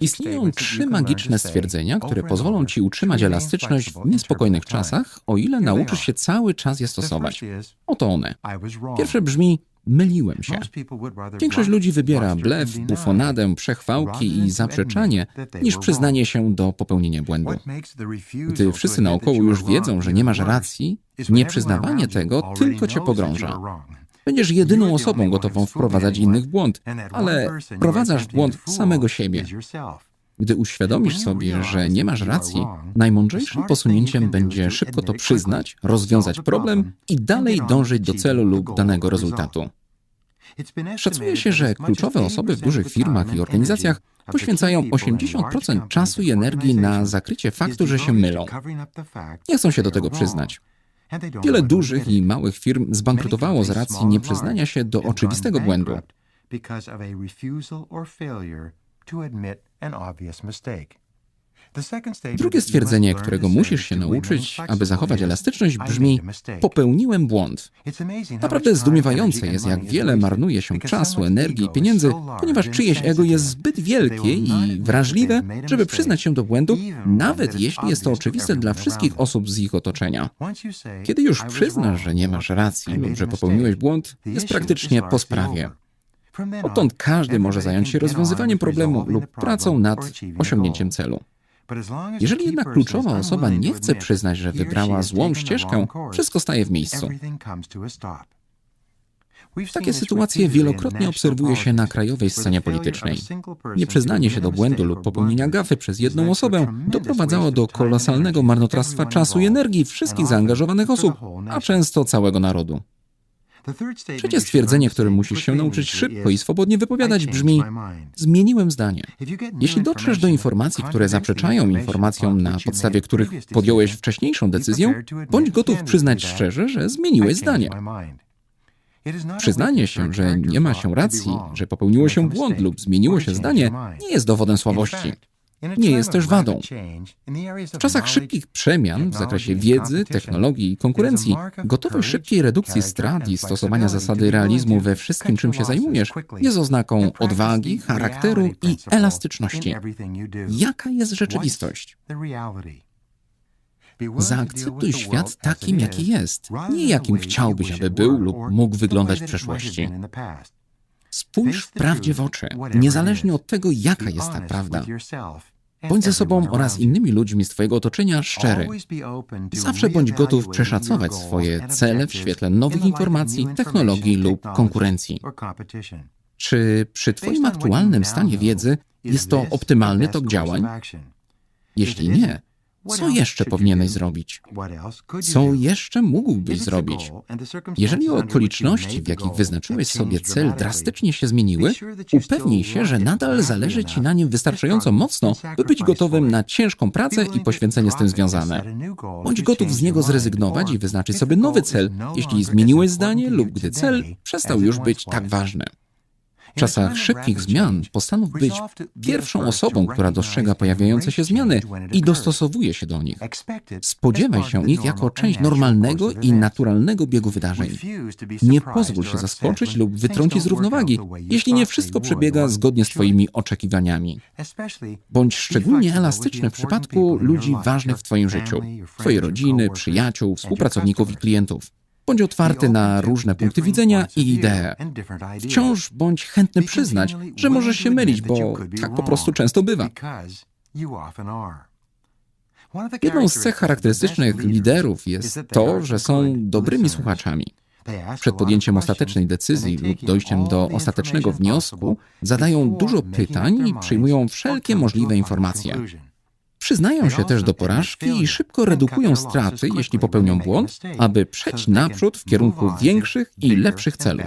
Istnieją trzy magiczne stwierdzenia, które pozwolą ci utrzymać elastyczność w niespokojnych czasach, o ile nauczysz się cały czas je stosować. Oto one. Pierwsze brzmi: myliłem się. Większość ludzi wybiera blef, bufonadę, przechwałki i zaprzeczanie, niż przyznanie się do popełnienia błędu. Gdy wszyscy naokoło już wiedzą, że nie masz racji, nieprzyznawanie tego tylko cię pogrąża. Będziesz jedyną osobą gotową wprowadzać innych w błąd, ale wprowadzasz w błąd samego siebie. Gdy uświadomisz sobie, że nie masz racji, najmądrzejszym posunięciem będzie szybko to przyznać, rozwiązać problem i dalej dążyć do celu lub danego rezultatu. Szacuje się, że kluczowe osoby w dużych firmach i organizacjach poświęcają 80% czasu i energii na zakrycie faktu, że się mylą. Nie chcą się do tego przyznać. Wiele dużych i małych firm zbankrutowało z racji nieprzyznania się do oczywistego błędu. Drugie stwierdzenie, którego musisz się nauczyć, aby zachować elastyczność, brzmi: Popełniłem błąd. Naprawdę zdumiewające jest, jak wiele marnuje się czasu, energii i pieniędzy, ponieważ czyjeś ego jest zbyt wielkie i wrażliwe, żeby przyznać się do błędu, nawet jeśli jest to oczywiste dla wszystkich osób z ich otoczenia. Kiedy już przyznasz, że nie masz racji lub że popełniłeś błąd, jest praktycznie po sprawie. Odtąd każdy może zająć się rozwiązywaniem problemu lub pracą nad osiągnięciem celu. Jeżeli jednak kluczowa osoba nie chce przyznać, że wybrała złą ścieżkę, wszystko staje w miejscu. Takie sytuacje wielokrotnie obserwuje się na krajowej scenie politycznej. Nieprzyznanie się do błędu lub popełnienia gafy przez jedną osobę doprowadzało do kolosalnego marnotrawstwa czasu i energii wszystkich zaangażowanych osób, a często całego narodu. Trzecie stwierdzenie, które musisz się nauczyć szybko i swobodnie wypowiadać, brzmi: Zmieniłem zdanie. Jeśli dotrzesz do informacji, które zaprzeczają informacjom, na podstawie których podjąłeś wcześniejszą decyzję, bądź gotów przyznać szczerze, że zmieniłeś zdanie. Przyznanie się, że nie ma się racji, że popełniło się błąd lub zmieniło się zdanie, nie jest dowodem słabości. Nie jest też wadą. W czasach szybkich przemian w zakresie wiedzy, technologii i konkurencji, gotowość szybkiej redukcji strat i stosowania zasady realizmu we wszystkim, czym się zajmujesz, jest oznaką odwagi, charakteru i elastyczności. Jaka jest rzeczywistość? Zaakceptuj świat takim, jaki jest, nie jakim chciałbyś, aby był lub mógł wyglądać w przeszłości. Spójrz prawdzie w oczy, niezależnie od tego, jaka jest ta prawda. Bądź ze sobą oraz innymi ludźmi z Twojego otoczenia szczery. Zawsze bądź gotów przeszacować swoje cele w świetle nowych informacji, technologii lub konkurencji. Czy przy Twoim aktualnym stanie wiedzy jest to optymalny tok działań? Jeśli nie, co jeszcze powinieneś zrobić? Co jeszcze mógłbyś zrobić? Jeżeli okoliczności, w jakich wyznaczyłeś sobie cel, drastycznie się zmieniły, upewnij się, że nadal zależy ci na nim wystarczająco mocno, by być gotowym na ciężką pracę i poświęcenie z tym związane. Bądź gotów z niego zrezygnować i wyznaczyć sobie nowy cel, jeśli zmieniłeś zdanie lub gdy cel przestał już być tak ważny. W czasach szybkich zmian postanów być pierwszą osobą, która dostrzega pojawiające się zmiany i dostosowuje się do nich. Spodziewaj się ich jako część normalnego i naturalnego biegu wydarzeń. Nie pozwól się zaskoczyć lub wytrącić z równowagi, jeśli nie wszystko przebiega zgodnie z Twoimi oczekiwaniami. Bądź szczególnie elastyczny w przypadku ludzi ważnych w Twoim życiu, Twojej rodziny, przyjaciół, współpracowników i klientów. Bądź otwarty na różne punkty widzenia i idee. Wciąż bądź chętny przyznać, że możesz się mylić, bo tak po prostu często bywa. Jedną z cech charakterystycznych liderów jest to, że są dobrymi słuchaczami. Przed podjęciem ostatecznej decyzji lub dojściem do ostatecznego wniosku zadają dużo pytań i przyjmują wszelkie możliwe informacje. Przyznają się też do porażki i szybko redukują straty, jeśli popełnią błąd, aby przejść naprzód w kierunku większych i lepszych celów.